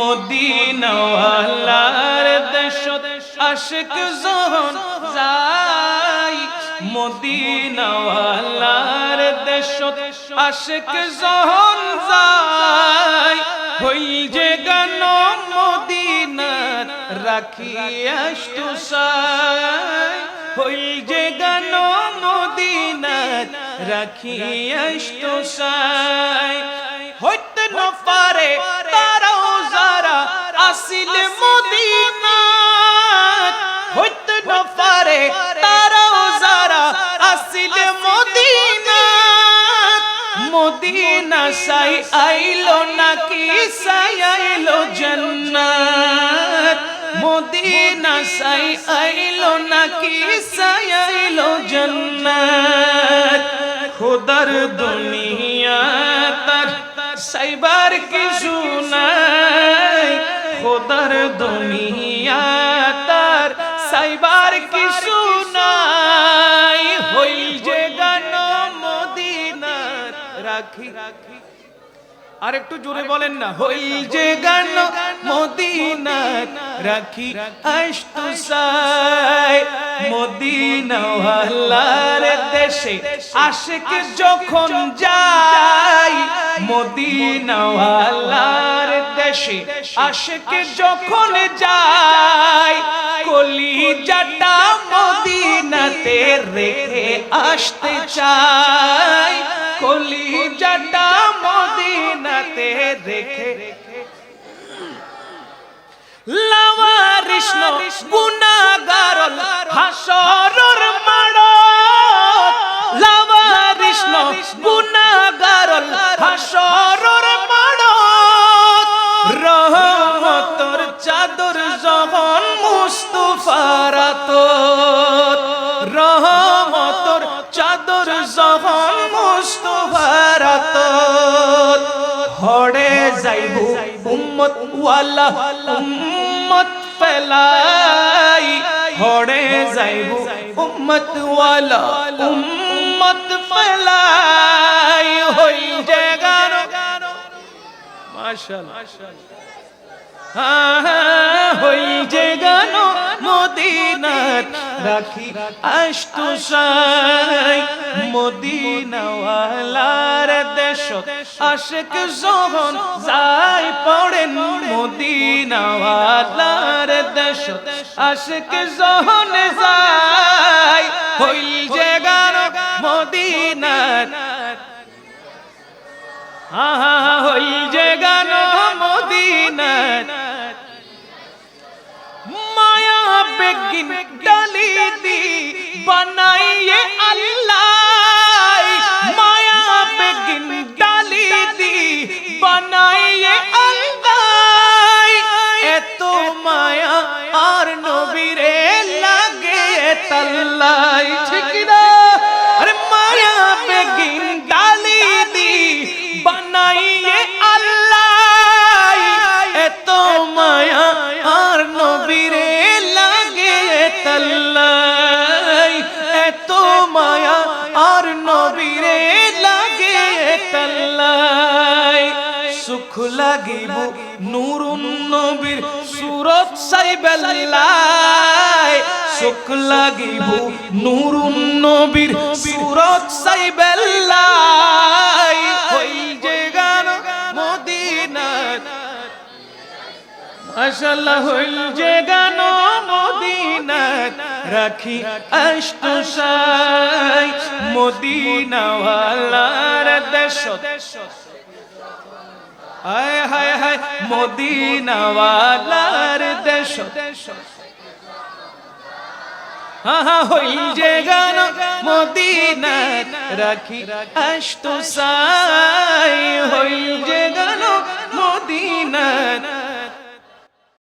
মদিনাওয়ালার দেশত আশিক জহন যাই মদিনাওয়ালার দেশত আশিক জহন যাই হই যে গান মদিনার রাখি আষ্টু সাই হই যে গান মদিনার রাখি আষ্টু আসিল মদিনাত হইতে ন পারে তারাও যারা আসিল মদিনাত মদিনা। সাই আইলো নাকি সাই আইলো জান্নাত। মদিনা সাই আইলো নাকি সাই আইলো জান্নাত। খোদার দুনিয়া তার সাইবার কি শুনাই খোদার দুনিয়া তার সাইবার কি শুনাই হই যে গান মদিনার রাখি। রাখি আর একটু জোরে বলেন না হই যে গান মদিনার রাখি। আস্তু সাই মদিনাওয়ালার দেশে আশিক যখন যাই মদিনাওয়ালার দেশে আশিক যখন যাই কলি মদিনাতে রেখে আসতে চাই কলি মদিনাতে রেখে লাওয়ারিষ্ণ গুনাগারল হাসরর যখন মুস্তুফারাত হড়ে যাইবু উম্মত ওয়ালা, উম্মত ফেলাই। হড়ে যাইবু উম্মত ওয়ালা, উম্মত ফেলাই। হই যে মাশাআল্লাহ হই যে রাখি আষ্টু সাই মদিনাওয়ালার দেশ। আশিক যখন যাই পড়েন মদিনাওয়ালার দেশ। আশিক যখন যাই হই যে গান মদিনাত হা হই ডালি দি, বানাইয়ে আল্লাহ। মায়া বেগিন ডালি দি, বানাইয়ে আল্লাহ। এত মায়া আর নবীরে লাগে তাল্লাই সুখ লাগিব। নুরুন নবীর সুরত সাইবেল্লাই সুখ লাগিব। নুরুন নবীর সুরত সাইবেল্লাই হই যে গান মদিনাত মাশাল্লাহ হইল যে গান মদিনাত রাখি আষ্ট সাই। মদিনাওয়ালার দেশ হায় হায় হায়, মদিনাওয়ালার দেশ। হা হইল যে গান মদিনাত রাখি আষ্ট সাই। হইল যে গান মদিনাত